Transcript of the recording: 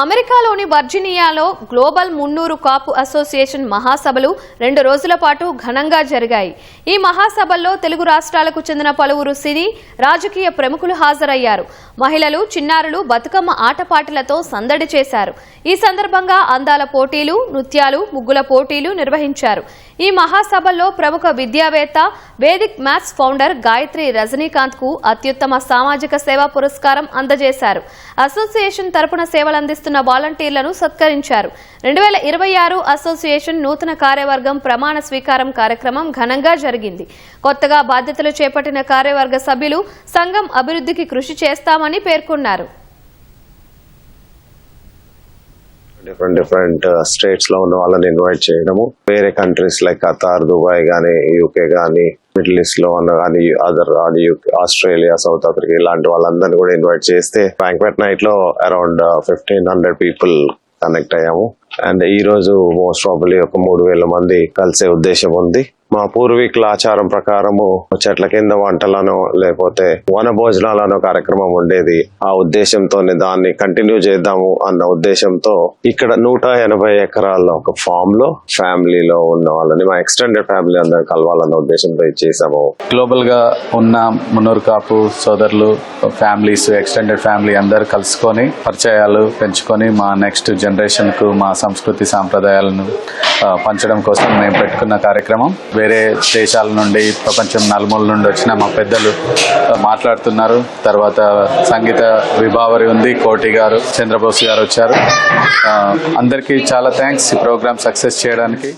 అమెరికాలోని వర్జీనియాలో global Munnuru Kapu association మహాసభలు రెండు రోజుల పాటు ఘనంగా జరిగాయి. ఈ మహాసభల్లో తెలుగు రాష్ట్రాలకు చెందిన పలువురు సినీ రాజకీయ ప్రముఖులు హాజరయ్యారు. మహిళలు చిన్నారులు బతుకమ్మ ఆటపాటలతో సందడి చేశారు. ఈ సందర్భంగా అందాల పోటీలు నృత్యాలు ముగ్గుల పోటీలు నిర్వహించారు. ఈ మహాసభల్లో ప్రముఖ విద్యావేత్త వేదిక్ మ్యాథ్స్ ఫౌండర్ గాయత్రి రజనీకాంత్కు అత్యుత్తమ సామాజిక సేవా పురస్కారం అందజేశారు. అసోసియేషన్ తరపున సేవలు చేస్తున్న వాలంటీర్లను సత్కరించారు. రెండు వేల ఇరవై ఆరు అసోసియేషన్ నూతన కార్యవర్గం ప్రమాణ స్వీకారం కార్యక్రమం ఘనంగా జరిగింది. కొత్తగా బాధ్యతలు చేపట్టిన కార్యవర్గ సభ్యులు సంఘం అభివృద్ధికి కృషి చేస్తామని పేర్కొన్నారు. డిఫరెంట్ డిఫరెంట్ స్టేట్స్లో ఉన్న వాళ్ళని ఇన్వైట్ చేయడము. వేరే కంట్రీస్ లైక్ ఖతార్ దుబాయ్ గానీ యూకే గానీ మిడిల్ ఈస్ట్లో ఉన్న కానీ అదర్ ఆస్ట్రేలియా సౌత్ ఆఫ్రికా ఇలాంటి వాళ్ళందరినీ కూడా ఇన్వైట్ చేస్తే బ్యాంక్వెట్ నైట్లో around fifteen hundred people connect అయ్యాము. అండ్ ఈ రోజు మోస్ట్ ప్రాబబ్లీ ఒక మూడు వేల మంది కలిసే ఉద్దేశం ఉంది. మా పూర్వీకుల ఆచారం ప్రకారము చెట్ల కింద వంటలను లేకపోతే వన భోజనాలను కార్యక్రమం ఉండేది. ఆ ఉద్దేశంతో దాన్ని కంటిన్యూ చేద్దాము అన్న ఉద్దేశంతో ఇక్కడ నూట ఎనభై ఎకరాల్లో ఒక ఫామ్లో ఫ్యామిలీలో ఉన్న వాళ్ళని మా ఎక్స్టెండెడ్ ఫ్యామిలీ అందరు కలవాలన్న ఉద్దేశంతో చేసాము గ్లోబల్గా ఉన్న మున్నూరు కాపు సోదరులు ఫ్యామిలీస్ ఎక్స్టెండెడ్ ఫ్యామిలీ అందరు కలుసుకొని పరిచయాలు పెంచుకొని మా నెక్స్ట్ జనరేషన్కు మా సంస్కృతి సాంప్రదాయాలను పంచడం కోసం మేము పెట్టుకున్న కార్యక్రమం. వేరే దేశాల నుండి ప్రపంచం నలుమూల నుండి వచ్చిన మా పెద్దలు మాట్లాడుతున్నారు. తర్వాత సంగీత విభావరి ఉంది కోటి గారు చంద్రబోస్ గారు వచ్చారు. అందరికీ చాలా థ్యాంక్స్ ఈ ప్రోగ్రామ్ సక్సెస్ చేయడానికి.